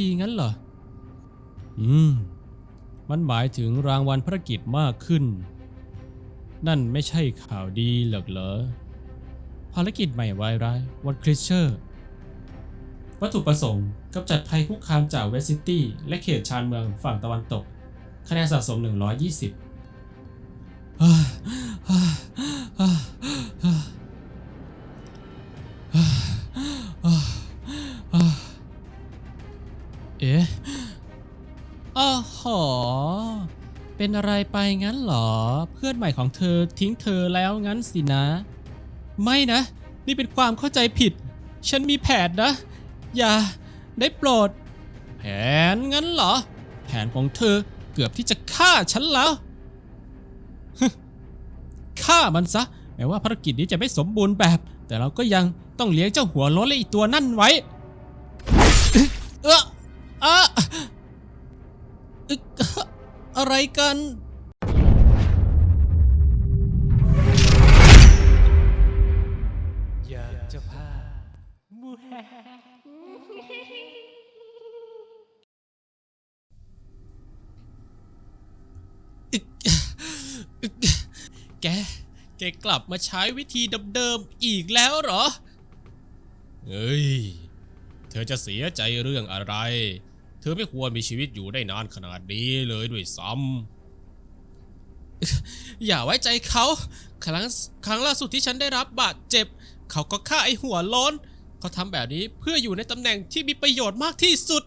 ดีงั้นเหรอ อืม มันหมายถึงรางวัลภารกิจมากขึ้น นั่นไม่ใช่ข่าวดีหรอกเหรอ ภารกิจใหม่วายร้ายวันคริสเชอร์ วัตถุประสงค์กำจัดภัยคุกคามจากเวสซิตี้และเขตชานเมืองฝั่งตะวันตก คะแนนสะสม 120 เป็นอะไรไปงั้นเหรอ เพื่อนใหม่ของเธอทิ้งเธอแล้วงั้นสินะ ไม่นะ นี่เป็นความเข้าใจผิด ฉันมีแผนนะ อย่าได้โปรด แผนงั้นเหรอ แผนของเธอเกือบที่จะฆ่าฉันแล้วฆ่ามันซะแม้ว่าภารกิจนี้จะไม่สมบูรณ์แบบ แต่เราก็ยังต้องเลี้ยงเจ้าหัวโล้นและอีกตัวนั่นไว้ เอออะอึก อะไรกัน อยากจะพาแก แกกลับมาใช้วิธีเดิมๆอีกแล้วเหรอ เฮ้ย เธอจะเสียใจเรื่องอะไร เธอไม่ควรมีชีวิตอยู่ได้นานขนาดนี้เลยด้วยซ้ำ อย่าไว้ใจเขา ครั้งครั้งล่าสุดที่ฉันได้รับบาดเจ็บ เขาก็ฆ่าไอหัวโล้น เขาทำแบบนี้เพื่ออยู่ในตำแหน่งที่มีประโยชน์มากที่สุด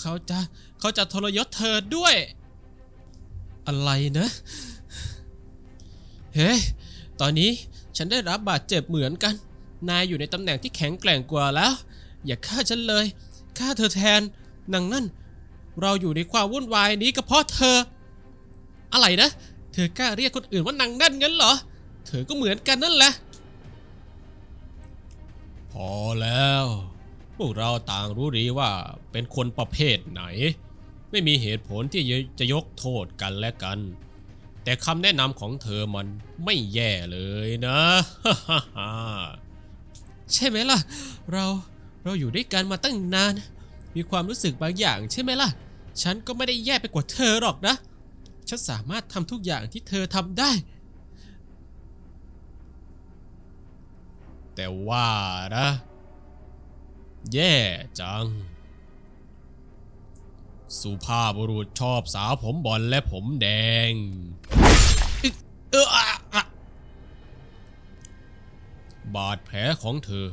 เขาจะเขาจะทรยศเธอด้วย อะไรนะ เฮ้ ตอนนี้ฉันได้รับบาดเจ็บเหมือนกัน นายอยู่ในตำแหน่งที่แข็งแกร่งกว่าแล้ว อย่าฆ่าฉันเลย ฆ่าเธอแทน นางนั่นเราอยู่ในความวุ่นวายนี้ก็เพราะเธอ อะไรนะ เธอกล้าเรียกคนอื่นว่านางนั่นงั้นเหรอ เธอก็เหมือนกันนั่นแหละ พอแล้ว พวกเราต่างรู้ดีว่าเป็นคนประเภทไหน ไม่มีเหตุผลที่จะยกโทษกันและกัน แต่คำแนะนำของเธอมันไม่แย่เลยนะใช่ไหมล่ะ เราเราอยู่ด้วยกันมาตั้งนาน มีความรู้สึกบางอย่างใช่ไหมล่ะ ฉันก็ไม่ได้แย่ไปกว่าเธอหรอกนะ ฉันสามารถทำทุกอย่างที่เธอทำได้ แต่ว่านะ แย่จัง สุภาพบุรุษชอบสาวผมบอลและผมแดงบาดแผลของเธอ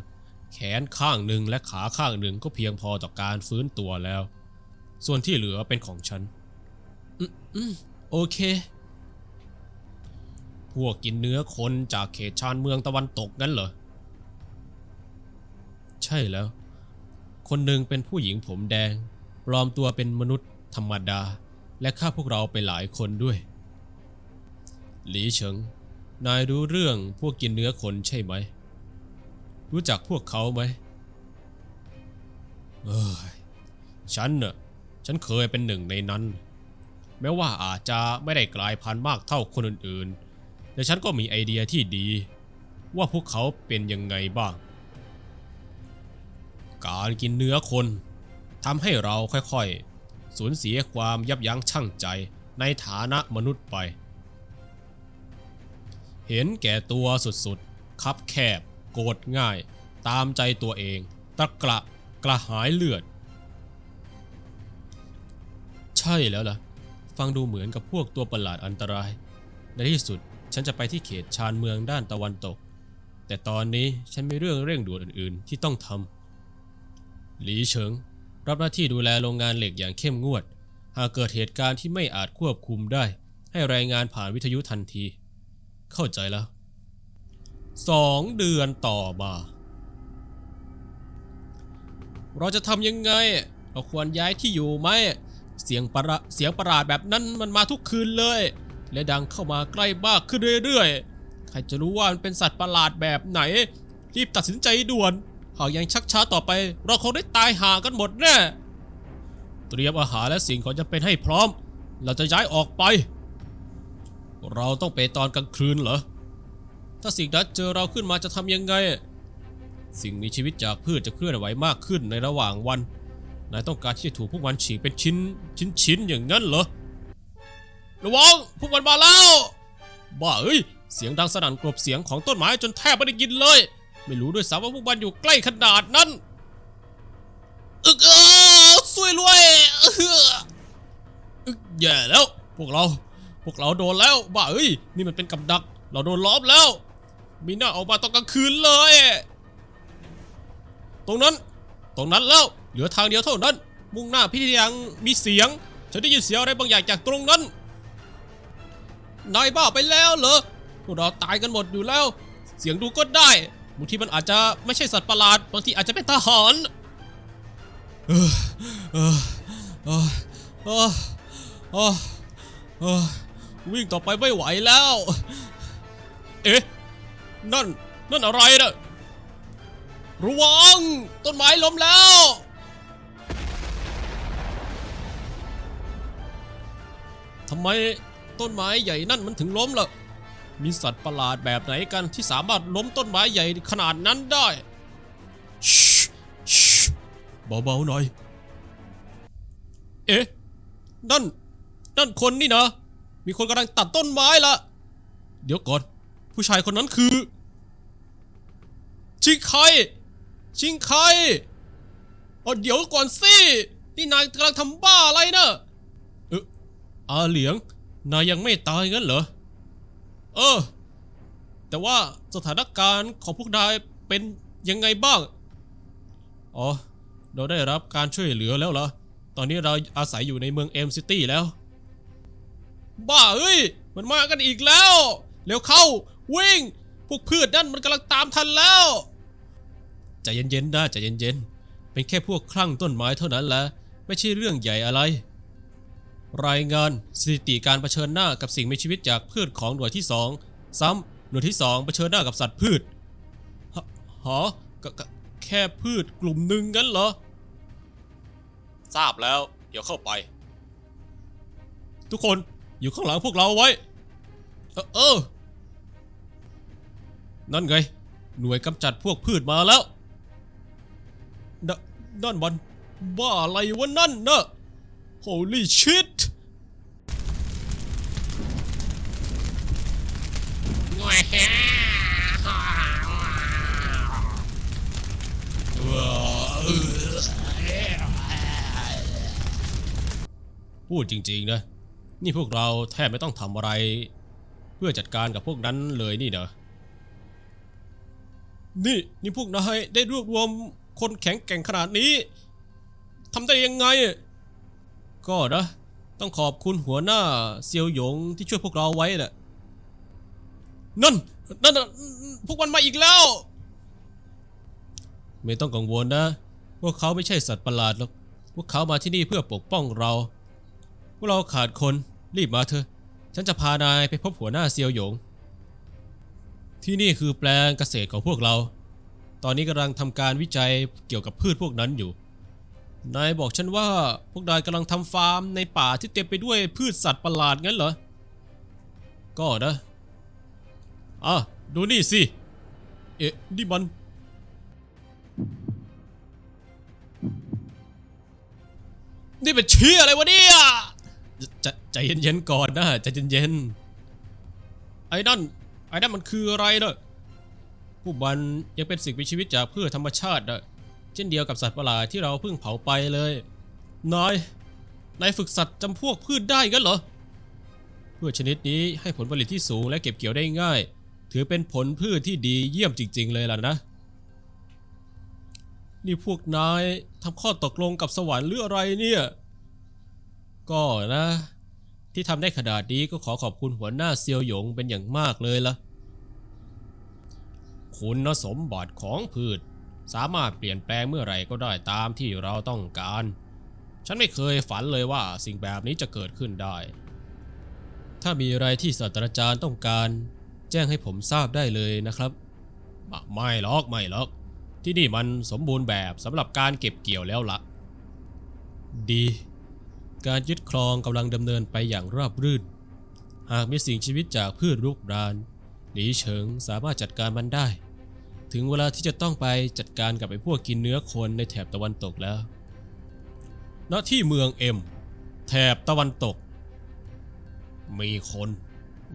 แขนข้างหนึ่งและขาข้างหนึ่งก็เพียงพอต่อการฟื้นตัวแล้ว ส่วนที่เหลือเป็นของฉันอืมอืมโอเค พวกกินเนื้อคนจากเขตชานเมืองตะวันตกงั้นเหรอ ใช่แล้ว คนหนึ่งเป็นผู้หญิงผมแดง ปลอมตัวเป็นมนุษย์ธรรมดา และฆ่าพวกเราไปหลายคนด้วย หลีเฉิง นายรู้เรื่องพวกกินเนื้อคนใช่ไหม รู้จักพวกเขาไหมเอ้ยฉันน่ะฉันเคยเป็นหนึ่งในนั้น แม้ว่าอาจจะไม่ได้กลายพันธุ์มากเท่าคนอื่นๆ แต่ฉันก็มีไอเดียที่ดี ว่าพวกเขาเป็นยังไงบ้าง การกินเนื้อคนทำให้เราค่อยๆ สูญเสียความยับยั้งชั่งใจในฐานะมนุษย์ไป เห็นแก่ตัวสุดๆ คับแคบ โกรธง่าย ตามใจตัวเอง ตะกระกระหายเลือด ใช่แล้วล่ะ ฟังดูเหมือนกับพวกตัวประหลาดอันตราย ในที่สุดฉันจะไปที่เขตชานเมืองด้านตะวันตก แต่ตอนนี้ฉันมีเรื่องเร่งด่วนอื่น ๆ ที่ต้องทำหลีเฉิง รับหน้าที่ดูแลโรงงานเหล็กอย่างเข้มงวด หากเกิดเหตุการณ์ที่ไม่อาจควบคุมได้ ให้รายงานผ่านวิทยุทันที เข้าใจแล้ว สองเดือนต่อมา เราจะทำยังไงเราควรย้ายที่อยู่ไหม เสียงประเสียงประหลาดแบบนั้นมันมาทุกคืนเลย และดังเข้ามาใกล้มากขึ้นเรื่อยๆ ใครจะรู้ว่ามันเป็นสัตว์ประหลาดแบบไหน รีบตัดสินใจด่วน หากยังชักช้าต่อไป เราคงได้ตายห่างกันหมดแน่ เตรียมอาหารและสิ่งของจำเป็นให้พร้อม เราจะย้ายออกไป เราต้องไปตอนกลางคืนเหรอ ถ้าสิ่งนั้นเจอเราขึ้นมาจะทำยังไง สิ่งมีชีวิตจากพืชจะเคลื่อนไหวมากขึ้นในระหว่างวัน นายต้องการที่จะถูกพวกมันฉีกเป็นชิ้นชิ้นชิ้นอย่างนั้นเหรอ ระวังพวกมันมาแล้ว บ้าเอ้ย เสียงดังสนั่นกลบเสียงของต้นไม้จนแทบไม่ได้ยินเลย ไม่รู้ด้วยซ้ำว่าพวกมันอยู่ใกล้ขนาดนั้น อึกเออสวยรวยเอออึกแย่แล้ว พวกเรา พวกเราโดนแล้ว บ้าเอ้ย นี่มันเป็นกับดัก เราโดนล้อมแล้ว มีหน้าออกมาตอนกลางคืนเลย ตรงนั้น ตรงนั้นแล้ว เหลือทางเดียวเท่านั้น มุ่งหน้าพิธียังมีเสียง ฉันได้ยินเสียงอะไรบางอย่างจากตรงนั้น นายบ้าไปแล้วเหรอ พวกเราตายกันหมดอยู่แล้ว เสียงดูก็ได้บางทีมันอาจจะไม่ใช่สัตว์ประหลาด บางทีอาจจะเป็นทหารเออเออเออเออเออเออวิ่งต่อไปไม่ไหวแล้ว เอ๊ะ นั่น นั่นอะไรนะระวังต้นไม้ล้มแล้ว ทำไมต้นไม้ใหญ่นั่นมันถึงล้มล่ะ มีสัตว์ประหลาดแบบไหนกันที่สามารถล้มต้นไม้ใหญ่ขนาดนั้นได้ชชเบาๆหน่อย เอ๊ะ นั่น นั่นคนนี่นะ มีคนกำลังตัดต้นไม้ละ เดี๋ยวก่อน ผู้ชายคนนั้นคือ ชิงไคชิงไคเอาเดี๋ยวก่อนสินี่นายกำลังทำบ้าอะไรนะเอออาเหลียง นายยังไม่ตายงั้นเหรอ เออ แต่ว่าสถานการณ์ของพวกนายเป็นยังไงบ้าง อ๋อ เราได้รับการช่วยเหลือแล้วเหรอ ตอนนี้เราอาศัยอยู่ในเมืองเอ็มซิตี้แล้ว บ้าเอ้ย มันมากันอีกแล้ว เร็วเข้า วิ่ง พวกพืชนั่นมันกำลังตามทันแล้วใจเย็นๆนะใจเย็นๆ เป็นแค่พวกคลั่งต้นไม้เท่านั้นแหละไม่ใช่เรื่องใหญ่อะไร รายงานสถิติการเผชิญหน้ากับสิ่งมีชีวิตจากพืชของหน่วยที่ 2 ซ้ำหน่วยที่ 2 เผชิญหน้ากับสัตว์พืชฮะหอกะกะแค่พืชกลุ่มหนึ่งงั้นเหรอ ทราบแล้ว เดี๋ยวเข้าไป ทุกคนอยู่ข้างหลังพวกเราไว้ เออเออ นั่นไง หน่วยกำจัดพวกพืชมาแล้วนนั่นมันบ้าอะไรวะนั่นนะ Holy shit พูดจริงๆนะ นี่พวกเราแทบไม่ต้องทำอะไร เพื่อจัดการกับพวกนั้นเลยนี่เนอะ นี่นี่พวกนายได้รวบรวมคนแข็งแกร่งขนาดนี้ทำได้ยังไง ก็นะ ต้องขอบคุณหัวหน้าเซียวหยงที่ช่วยพวกเราไว้แหละนั่นนั่นพวกมันมาอีกแล้ว ไม่ต้องกังวลนะ พวกเขาไม่ใช่สัตว์ประหลาดหรอกพวกเขามาที่นี่เพื่อปกป้องเรา พวกเราขาดคนรีบมาเถอะ ฉันจะพานายไปพบหัวหน้าเซียวหยง ที่นี่คือแปลงเกษตรของพวกเรา ตอนนี้กำลังทำการวิจัยเกี่ยวกับพืชพวกนั้นอยู่ นายบอกฉันว่าพวกนายกำลังทำฟาร์มในป่าที่เต็มไปด้วยพืชสัตว์ประหลาดงั้นเหรอ ก็นะอะดูนี่สิ เอ๊ะนี่มัน นี่เป็นเชี่ยอะไรวะเนี่ย ใจะใจเย็นๆก่อนนะใจเย็นๆ ไอ้นั่น ไอ้นั่นมันคืออะไรเนอะพวกมันยังเป็นสิ่งมีชีวิตจากพืชธรรมชาติเนอะเช่นเดียวกับสัตว์ประหลาดที่เราเพิ่งเผาไปเลยนายนายฝึกสัตว์จำพวกพืชได้กันเหรอพืชชนิดนี้ให้ผลผลิตที่สูงและเก็บเกี่ยวได้ง่าย ถือเป็นผลพืชที่ดีเยี่ยมจริง ๆ เลยล่ะนะ นี่พวกนายทำข้อตกลงกับสวรรค์หรืออะไรเนี่ย ก็นะ ที่ทำได้ขนาดนี้ก็ขอขอบคุณหัวหน้าเซียวหยงเป็นอย่างมากเลยล่ะ คุณสมบัติของพืช สามารถเปลี่ยนแปลงเมื่อไหร่ก็ได้ตามที่เราต้องการ ฉันไม่เคยฝันเลยว่าสิ่งแบบนี้จะเกิดขึ้นได้ ถ้ามีอะไรที่ศาสตราจารย์ต้องการ แจ้งให้ผมทราบได้เลยนะครับไม่หรอกไม่หรอก ที่นี่มันสมบูรณ์แบบสำหรับการเก็บเกี่ยวแล้วล่ะ ดี การยึดครองกำลังดำเนินไปอย่างราบรื่น หากมีสิ่งชีวิตจากพืชรุกรานหลีเฉิงสามารถจัดการมันได้ ถึงเวลาที่จะต้องไปจัดการกับไอ้พวกกินเนื้อคนในแถบตะวันตกแล้ว ณ ที่เมืองเอ็ม แถบตะวันตก มีคน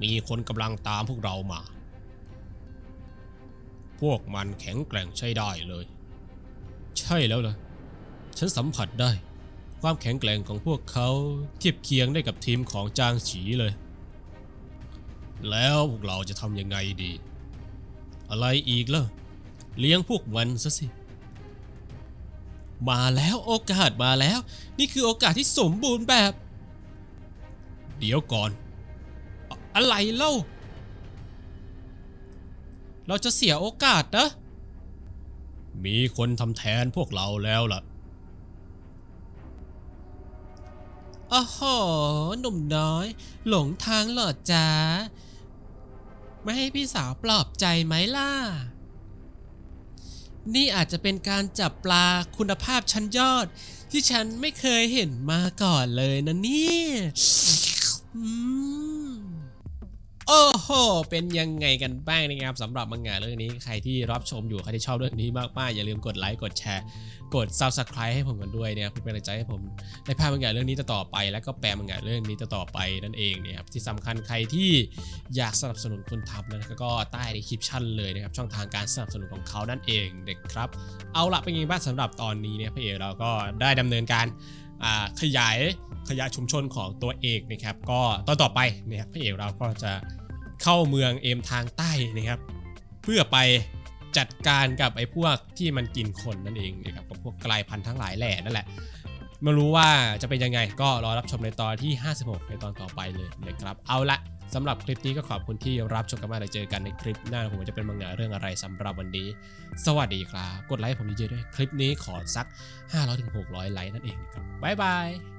มีคนกำลังตามพวกเรามา พวกมันแข็งแกร่งใช้ได้เลย ใช่แล้วล่ะ ฉันสัมผัสได้ ความแข็งแกร่งของพวกเขาเทียบเคียงได้กับทีมของจางฉีเลย แล้วพวกเราจะทำยังไงดี อะไรอีกล่ะ เลี้ยงพวกมันซะสิ มาแล้วโอกาสมาแล้ว นี่คือโอกาสที่สมบูรณ์แบบ เดี๋ยวก่อน อะไรเล่า เราจะเสียโอกาสนะ มีคนทำแทนพวกเราแล้วล่ะ อ้โห หนุ่มน้อย หลงทางเหรอจ๊ะไม่ให้พี่สาวปลอบใจไหมล่ะ นี่อาจจะเป็นการจับปลาคุณภาพชั้นยอด ที่ฉันไม่เคยเห็นมาก่อนเลยนะเนี่ยอืม โอ้โห เป็นยังไงกันบ้างนะครับสำหรับมังงะเรื่องนี้ใครที่รับชมอยู่ใครที่ชอบเรื่องนี้มากๆอย่าลืมกดไลค์กดแชร์ กด subscribe ให้ผมกันด้วยเนี่ยเพื่อเป็นกำลังใจให้ผมได้พามังงะเรื่องนี้ต่อไป แล้วก็แปลมังงะเรื่องนี้ต่อไปนั่นเองเนี่ยครับที่สำคัญใครที่อยากสนับสนุนคนทำนะก็ใต้ในคลิปชั่นเลยนะครับช่องทางการสนับสนุนของเขานั่นเองเด็กครับ เอาละเป็นยังไงบ้างสำหรับตอนนี้เนี่ยพี่เอเราก็ได้ดำเนินการ ขยายขยายชุมชนของตัวเอกนะครับก็ตอนต่อไปเนะครับพี่เอกเราก็จะเข้าเมืองเอมทางใต้นะครับ เพื่อไปจัดการกับไอ้พวกที่มันกินคนนั่นเองนะครับกับพวกกลายพันธุ์ทั้งหลายแหล่นั่นแหละ ไม่รู้ว่าจะเป็นยังไง ก็รอรับชมในตอนที่ 56 ในตอนต่อไปเลยนะครับ เอาละสำหรับคลิปนี้ก็ขอบคุณที่รับชมกันมาแล้วเจอกันในคลิปหน้าผมจะเป็นมังงะเรื่องอะไรสำหรับวันนี้ สวัสดีครับ กดไลค์ผมเยอะๆด้วย คลิปนี้ขอสัก 500-600 ไลค์นั่นเองครับบ๊ายบาย